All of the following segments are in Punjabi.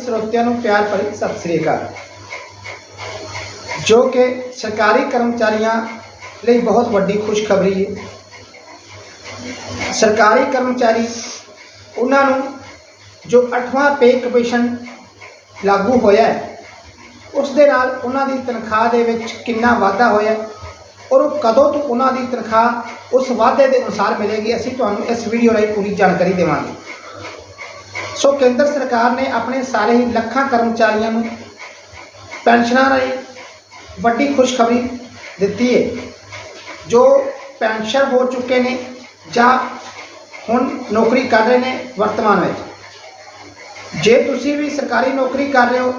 ਸਰੋਤਿਆਂ ਨੂੰ ਪਿਆਰ ਭਰੀ ਸਤਿ ਸ੍ਰੀ ਅਕਾਲ। ਜੋ ਕਿ ਸਰਕਾਰੀ ਕਰਮਚਾਰੀਆਂ ਲਈ ਬਹੁਤ ਵੱਡੀ ਖੁਸ਼ਖਬਰੀ ਹੈ। ਸਰਕਾਰੀ ਕਰਮਚਾਰੀ ਉਹਨਾਂ ਨੂੰ ਜੋ 8ਵਾਂ ਪੇ ਕਮਿਸ਼ਨ ਲਾਗੂ ਹੋਇਆ ਹੈ, ਉਸ ਦੇ ਨਾਲ ਉਹਨਾਂ ਦੀ ਤਨਖਾਹ ਦੇ ਵਿੱਚ ਕਿੰਨਾ ਵਾਧਾ ਹੋਇਆ ਔਰ ਉਹ ਕਦੋਂ ਤੋਂ ਉਹਨਾਂ ਦੀ ਤਨਖਾਹ ਉਸ ਵਾਧੇ ਦੇ ਅਨੁਸਾਰ ਮਿਲੇਗੀ, ਅਸੀਂ ਤੁਹਾਨੂੰ ਇਸ ਵੀਡੀਓ ਰਾਹੀਂ ਪੂਰੀ ਜਾਣਕਾਰੀ ਦੇਵਾਂਗੇ। ਸੋ ਕੇਂਦਰ ਸਰਕਾਰ ਨੇ ਆਪਣੇ ਸਾਰੇ ਹੀ ਲੱਖਾਂ ਕਰਮਚਾਰੀਆਂ ਨੂੰ ਪੈਨਸ਼ਨਾਂ ਰਾਹੀਂ ਵੱਡੀ ਖੁਸ਼ਖਬਰੀ ਦਿੱਤੀ ਹੈ। ਜੋ ਪੈਨਸ਼ਨ ਹੋ ਚੁੱਕੇ ਨੇ ਜਾਂ ਹੁਣ ਨੌਕਰੀ ਕਰ ਰਹੇ ਨੇ ਵਰਤਮਾਨ ਵਿੱਚ। ਜੇ ਤੁਸੀਂ ਵੀ ਸਰਕਾਰੀ ਨੌਕਰੀ ਕਰ ਰਹੇ ਹੋ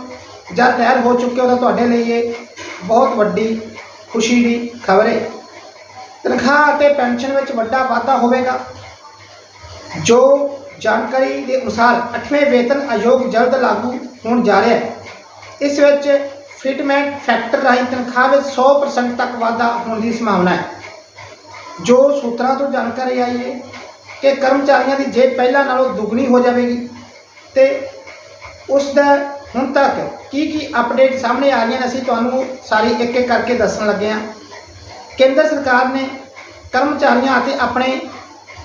ਜਾਂ ਰਿਟਾਇਰ ਹੋ ਚੁੱਕੇ ਹੋ ਤਾਂ ਤੁਹਾਡੇ ਲਈ ਇਹ ਬਹੁਤ ਵੱਡੀ ਖੁਸ਼ੀ ਦੀ ਖਬਰ ਹੈ। ਤਨਖਾਹ ਅਤੇ ਪੈਨਸ਼ਨ ਵਿੱਚ ਵੱਡਾ ਵਾਧਾ ਹੋਵੇਗਾ। ਜੋ ਜਾਣਕਾਰੀ ਦੇ ਅਨੁਸਾਰ 8ਵੇਂ ਵੇਤਨ ਆਯੋਗ ਜਲਦ ਲਾਗੂ ਹੋਣ ਜਾ ਰਿਹਾ ਹੈ। ਇਸ ਵਿੱਚ ਫਿਟਮੈਂਟ ਫੈਕਟਰ ਰਾਹੀਂ ਤਨਖਾਹ ਵਿੱਚ 100% ਤੱਕ ਵਾਧਾ ਹੋਣ ਦੀ ਸੰਭਾਵਨਾ ਹੈ। ਜੋ ਸੂਤਰਾਂ ਤੋਂ ਜਾਣਕਾਰੀ ਆਈ ਹੈ ਕਿ ਕਰਮਚਾਰੀਆਂ ਦੀ ਜੇਬ ਪਹਿਲਾਂ ਨਾਲੋਂ ਦੁੱਗਣੀ ਹੋ ਜਾਵੇਗੀ ਤੇ ਉਸ ਦਾ ਹੁਣ ਤੱਕ ਕੀ ਕੀ ਅਪਡੇਟ ਸਾਹਮਣੇ ਆ ਰਹੀਆਂ ਨੇ ਅਸੀਂ ਤੁਹਾਨੂੰ ਸਾਰੀ ਇੱਕ ਇੱਕ ਕਰਕੇ ਦੱਸਣ ਲੱਗੇ ਹਾਂ। ਕੇਂਦਰ ਸਰਕਾਰ ਨੇ ਕਰਮਚਾਰੀਆਂ ਅਤੇ ਆਪਣੇ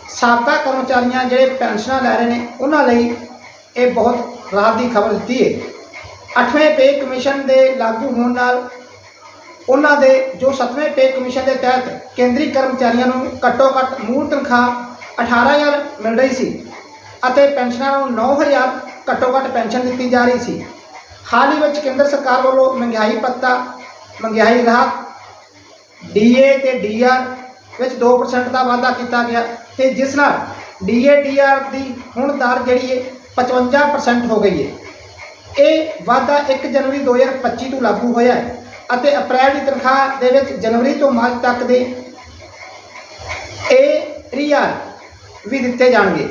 ਸਾਬਕਾ ਕਰਮਚਾਰੀਆਂ ਜਿਹੜੇ ਪੈਨਸ਼ਨਾਂ ਲੈ ਰਹੇ ਨੇ, ਉਹਨਾਂ ਲਈ ਇਹ ਬਹੁਤ ਰਾਹਤ ਦੀ ਖਬਰ ਦਿੱਤੀ ਹੈ। ਅੱਠਵੇਂ ਪੇ ਕਮਿਸ਼ਨ ਦੇ ਲਾਗੂ ਹੋਣ ਨਾਲ ਉਹਨਾਂ ਦੇ, ਜੋ 7ਵੇਂ ਪੇ ਕਮਿਸ਼ਨ ਦੇ ਤਹਿਤ ਕੇਂਦਰੀ ਕਰਮਚਾਰੀਆਂ ਨੂੰ ਘੱਟੋ ਘੱਟ ਮੂਲ ਤਨਖਾਹ 18000 ਮਿਲ ਰਹੀ ਸੀ ਅਤੇ ਪੈਨਸ਼ਨਾਂ ਨੂੰ 9000 ਘੱਟੋ ਘੱਟ ਪੈਨਸ਼ਨ ਦਿੱਤੀ ਜਾ ਰਹੀ ਸੀ। ਹਾਲ ਹੀ ਵਿੱਚ ਕੇਂਦਰ ਸਰਕਾਰ ਵੱਲੋਂ ਮਹਿੰਗਾਈ ਪੱਤਾ ਮਹਿੰਗਾਈ ਰਾਹਤ ਡੀਏ ਤੇ ਡੀਆਰ ਵਿੱਚ 2% ਦਾ ਵਾਧਾ ਕੀਤਾ ਗਿਆ। ਤੇ ਜਿਸ ਨਾਲ ਡੀਏ, ਡੀਆਰ ਦੀ ਹੁਣ ਦਰ ਜਿਹੜੀ ਹੈ 55% ਹੋ ਗਈ ਹੈ। ਇਹ ਵਾਧਾ 1 ਜਨਵਰੀ 2025 ਤੋਂ ਲਾਗੂ ਹੋਇਆ ਹੈ ਅਤੇ ਅਪ੍ਰੈਲ ਦੀ ਤਨਖਾਹ ਦੇ ਵਿੱਚ ਜਨਵਰੀ ਤੋਂ ਮਾਰਚ ਤੱਕ ਦੇ ਇਹ ਰੀਆਰ ਵੀ ਦਿੱਤੇ ਜਾਣਗੇ।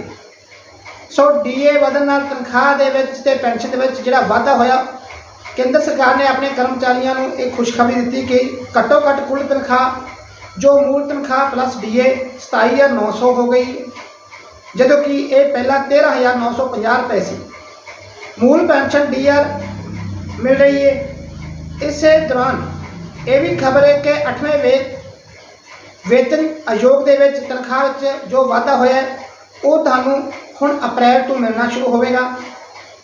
ਸੋ ਡੀਏ ਵਧਣ ਨਾਲ ਤਨਖਾਹ ਦੇ ਵਿੱਚ ਤੇ ਪੈਨਸ਼ਨ ਦੇ ਵਿੱਚ ਜਿਹੜਾ ਵਾਧਾ ਹੋਇਆ, ਕੇਂਦਰ ਸਰਕਾਰ ਨੇ ਆਪਣੇ ਕਰਮਚਾਰੀਆਂ ਨੂੰ ਇਹ ਖੁਸ਼ਖਬਰੀ ਦਿੱਤੀ ਕਿ ਘੱਟੋ ਘੱਟ ਕੁੱਲ ਤਨਖਾਹ ਜੋ ਮੂਲ ਤਨਖਾਹ ਪਲੱਸ ਡੀਏ 27900 ਹੋ ਗਈ, ਜਦੋਂ ਕਿ ਇਹ ਪਹਿਲਾਂ 13950 ਰੁਪਏ ਸੀ। ਮੂਲ ਪੈਨਸ਼ਨ ਡੀਆਰ ਮਿਲ ਰਹੀ ਹੈ ਇਸੇ ਦੌਰਾਨ ਇਹ ਵੀ ਖਬਰ ਹੈ ਕਿ 8ਵੇਂ ਵੇ, ਵੇਤਨ ਆਯੋਗ ਦੇ ਵਿੱਚ ਤਨਖਾਹ ਵਿੱਚ ਜੋ ਵਾਧਾ ਹੋਇਆ ਉਹ ਤੁਹਾਨੂੰ ਹੁਣ ਅਪ੍ਰੈਲ ਤੋਂ ਮਿਲਣਾ ਸ਼ੁਰੂ ਹੋਵੇਗਾ।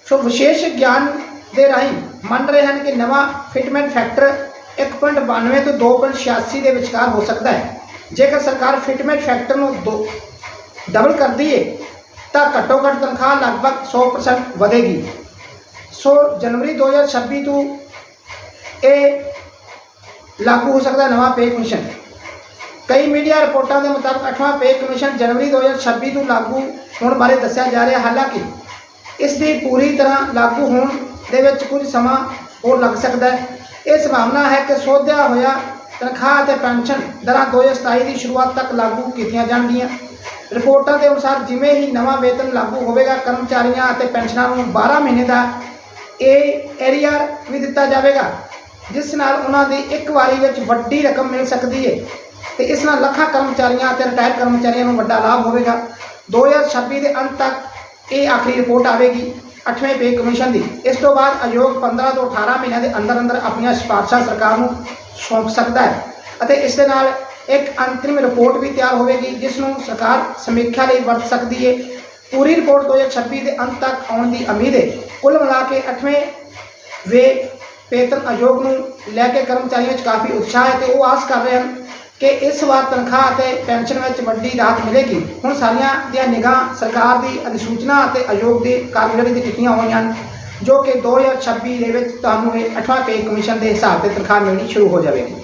ਸੋ ਵਿਸ਼ੇਸ਼ ਗਿਆਨ ਦੇ ਰਾਹੀਂ ਮੰਨ ਰਹੇ ਹਨ ਕਿ ਨਵਾਂ ਫਿਟਮੈਂਟ ਫੈਕਟਰ 1.92 ਤੋਂ 2.86 ਦੇ ਵਿਚਕਾਰ ਹੋ ਸਕਦਾ ਹੈ। ਜੇਕਰ ਸਰਕਾਰ ਫਿਟਮੈਂਟ ਫੈਕਟਰ ਨੂੰ ਦੋ ਡਬਲ ਕਰਦੀ ਹੈ ਤਾਂ ਘੱਟੋ ਘੱਟ ਤਨਖਾਹ ਲਗਭਗ 100% ਵਧੇਗੀ। ਸੋ ਜਨਵਰੀ 2026 ਤੋਂ ਇਹ ਲਾਗੂ ਹੋ ਸਕਦਾ ਨਵਾਂ ਪੇ ਕਮਿਸ਼ਨ। ਕਈ ਮੀਡੀਆ ਰਿਪੋਰਟਾਂ ਦੇ ਮੁਤਾਬਕ 8ਵਾਂ ਪੇ ਕਮਿਸ਼ਨ ਜਨਵਰੀ 2026 ਤੋਂ ਲਾਗੂ ਹੋਣ ਬਾਰੇ ਦੱਸਿਆ ਜਾ ਰਿਹਾ ਹਾਲਾਂਕਿ, ਇਸ ਦੀ ਪੂਰੀ ਤਰ੍ਹਾਂ ਲਾਗੂ ਹੋਣ ਦੇ ਵਿੱਚ ਕੁਝ ਸਮਾਂ ਹੋਰ ਲੱਗ ਸਕਦਾ ਹੈ। ਇਹ ਸੰਭਾਵਨਾ ਹੈ ਕਿ ਸੋਧਿਆ ਹੋਇਆ ਤਨਖਾਹ ਅਤੇ ਪੈਨਸ਼ਨ ਦਰਾਂ 2027 ਦੀ ਸ਼ੁਰੂਆਤ ਤੱਕ ਲਾਗੂ ਕੀਤੀਆਂ ਜਾਣਗੀਆਂ। ਰਿਪੋਰਟਾਂ ਦੇ ਅਨੁਸਾਰ ਜਿਵੇਂ ਹੀ ਨਵਾਂ ਵੇਤਨ ਲਾਗੂ ਹੋਵੇਗਾ, ਕਰਮਚਾਰੀਆਂ ਅਤੇ ਪੈਨਸ਼ਨਰਾਂ ਨੂੰ 12 ਮਹੀਨੇ ਦਾ ਇਹ ਏਰੀਅਰ ਵੀ ਦਿੱਤਾ ਜਾਵੇਗਾ, ਜਿਸ ਨਾਲ ਉਹਨਾਂ ਦੀ ਇੱਕ ਵਾਰੀ ਵਿੱਚ ਵੱਡੀ ਰਕਮ ਮਿਲ ਸਕਦੀ ਹੈ ਤੇ ਇਸ ਨਾਲ ਲੱਖਾਂ ਕਰਮਚਾਰੀਆਂ ਅਤੇ ਰਿਟਾਇਰ ਕਰਮਚਾਰੀਆਂ ਨੂੰ ਵੱਡਾ ਲਾਭ ਹੋਵੇਗਾ। 2026 ਦੇ ਅੰਤ ਤੱਕ ਇਹ ਆਖਰੀ ਰਿਪੋਰਟ ਆਵੇਗੀ। 8ਵੇਂ ਪੇ ਕਮਿਸ਼ਨ ਦੀ। ਇਸ ਤੋਂ ਬਾਅਦ ਆਯੋਗ 15 ਤੋਂ 18 ਮਹੀਨਿਆਂ ਦੇ ਅੰਦਰ ਅੰਦਰ ਆਪਣੀਆਂ ਸਿਫਾਰਸ਼ਾਂ ਸਰਕਾਰ ਨੂੰ ਸੌਂਪ ਸਕਦਾ ਹੈ। ਅਤੇ ਇਸ ਦੇ ਨਾਲ ਇੱਕ ਅੰਤਰਿਮ ਰਿਪੋਰਟ ਵੀ ਤਿਆਰ ਹੋਵੇਗੀ, ਜਿਸ ਨੂੰ ਸਰਕਾਰ ਸਮੀਖਿਆ ਲਈ ਵਰਤ ਸਕਦੀ ਹੈ ਪੂਰੀ ਰਿਪੋਰਟ 2026 ਦੇ ਅੰਤ ਤੱਕ ਆਉਣ ਦੀ ਉਮੀਦ ਹੈ ਕੁੱਲ ਮਿਲਾ ਕੇ 8ਵੇਂ ਵੇ ਪੇਤਨ ਆਯੋਗ ਨੂੰ ਲੈ ਕੇ ਕਰਮਚਾਰੀਆਂ 'ਚ ਕਾਫੀ ਉਤਸ਼ਾਹ ਹੈ ਤੇ ਉਹ ਆਸ ਕਰ ਰਹੇ ਹਨ ਕਿ ਇਸ ਵਾਰ ਤਨਖਾਹ ਅਤੇ ਪੈਨਸ਼ਨ ਵਿੱਚ ਵੱਡੀ ਰਾਹਤ ਮਿਲੇਗੀ। ਹੁਣ ਸਾਰੀਆਂ ਦੀਆਂ ਨਿਗਾਹ ਸਰਕਾਰ ਦੀ ਅਧਿਸੂਚਨਾ ਅਤੇ ਆਯੋਗ ਦੀ ਕਾਰਗੁਜ਼ਾਰੀ ਤੇ ਕੀਤੀਆਂ ਹੋਈਆਂ ਹਨ, ਜੋ ਕਿ 2026 ਦੇ ਵਿੱਚ ਤੁਹਾਨੂੰ ਇਹ 8ਵਾਂ ਪੇ ਕਮਿਸ਼ਨ ਦੇ ਹਿਸਾਬ ਤੇ ਤਨਖਾਹ ਮਿਲਣੀ ਸ਼ੁਰੂ ਹੋ ਜਾਵੇਗੀ।